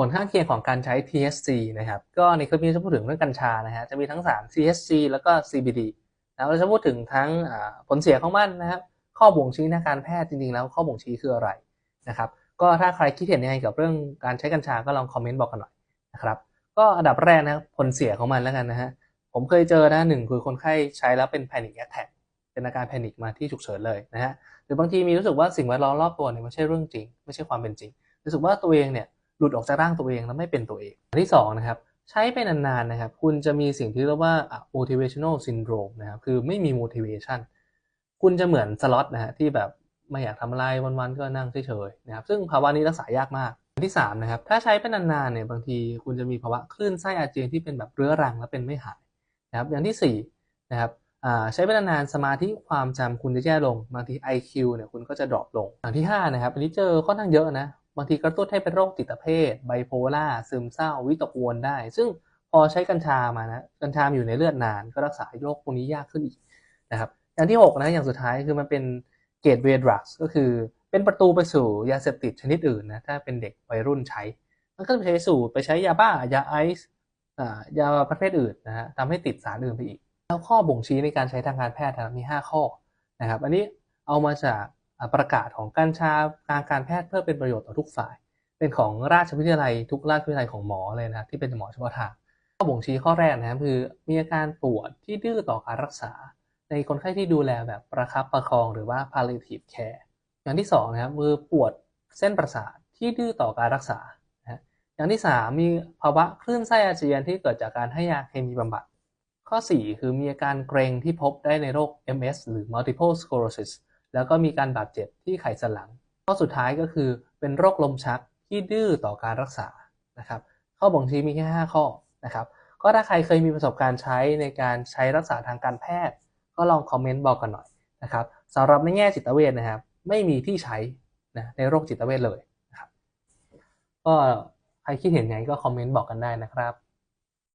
ผลข้างเคียงของการใช้ THC นะครับ ก็ในคลิปนี้จะพูดถึงเรื่องกัญชานะฮะ จะมีทั้งสาร THC แล้วก็ CBD แล้วเราจะพูดถึงทั้งผลเสียของมันนะครับ ข้อบ่งชี้ทางการแพทย์จริงๆ แล้วข้อบ่งชี้คืออะไรนะครับ ก็ถ้าใครคิดเห็นยังไงกับเรื่องการใช้กัญชาก็ลองคอมเมนต์บอกกันหน่อยนะครับ ก็อันดับแรกนะครับผลเสียของมันแล้วกันนะฮะ ผมเคยเจอนะหนึ่งคือคนไข้ใช้แล้วเป็น panic attack เป็นอาการแพนิคมาที่ฉุกเฉินเลยนะฮะ หรือบางทีมีรู้สึกว่าสิ่งแวดล้อมรอบตัวเนี่ยไม่ใช่เรื่องจริง ไม่ใช่ความเป็นจริง รู้สึกว่าตัวเองเนี่ย หลุดออกจากร่างตัวเองแล้วไม่เป็นตัวเองอันที่สองนะครับใช้ไปนานๆนะครับคุณจะมีสิ่งที่เรียกว่าอะ motivational syndrome นะครับคือไม่มี motivation คุณจะเหมือนสล็อตนะฮะที่แบบไม่อยากทำอะไรวันๆก็นั่งเฉยๆนะครับซึ่งภาวะนี้รักษายากมากอันที่สามนะครับถ้าใช้ไปนานๆเนี่ยบางทีคุณจะมีภาวะคลื่นไส้อาเจียนที่เป็นแบบเรื้อรังและเป็นไม่หายนะครับอย่างที่สี่นะครับใช้ไปนานๆสมาธิความจำคุณจะแย่ลงบางที IQ เนี่ยคุณก็จะดรอปลงอย่างที่ห้านะครับอันนี้เจอค่อนข้างเยอะนะ บางทีกระตุ้นให้เป็นโรคจิตเภทไบโพล่าซึมเศร้าวิตกกัวลได้ ซึ่งพอใช้กัญชามานะกัญชาอยู่ในเลือดนานก็รักษาโรคพวกนี้ยากขึ้นอีกนะครับ อย่างที่ 6 นะอย่างสุดท้ายคือมันเป็นเกตเวดรักก็คือเป็นประตูไปสู่ยาเสพติดชนิดอื่นนะถ้าเป็นเด็กวัยรุ่นใช้ มันก็จะไปใช้สู่ไปใช้ยาบ้ายาไอซ์ยาประเภทอื่นนะฮะทำให้ติดสารอื่นไปอีก แล้วข้อบ่งชี้ในการใช้ทางการแพทย์นะมี 5 ข้อนะครับ อันนี้เอามาจาก ประกาศของกัญชาทางการแพทย์เพื่อเป็นประโยชน์ต่อทุกฝ่าย เป็นของราชวิทยาลัยทุกราชวิทยาลัยของหมอเลยนะครับที่เป็นหมอเฉพาะทางข้อบ่งชี้ข้อแรกนะครับคือมีอาการปวดที่ดื้อต่อการรักษา ในคนไข้ที่ดูแลแบบประคับประคองหรือว่า palliative care อย่างที่สองนะครับคือปวดเส้นประสาทที่ดื้อต่อการรักษานะอย่างที่สามมีภาวะคลื่นไส้อาเจียนที่เกิดจากการให้ยาเคมีบำบัด ข้อ 4 คือมีอาการเกรงที่พบได้ในโรค MS หรือ multiple sclerosis แล้วก็มีการบาดเจ็บที่ไขสันหลัง ข้อสุดท้ายก็คือเป็นโรคลมชักที่ดื้อต่อการรักษานะครับ ข้อบ่งชี้มีแค่ 5 ข้อนะครับ ก็ถ้าใครเคยมีประสบการณ์ใช้ในการใช้รักษาทางการแพทย์ ก็ลองคอมเมนต์บอกกันหน่อยนะครับสำหรับในแง่จิตเวชนะครับ ไม่มีที่ใช้นะในโรคจิตเวชเลยนะครับ ก็ใครคิดเห็นไงก็คอมเมนต์บอกกันได้นะครับ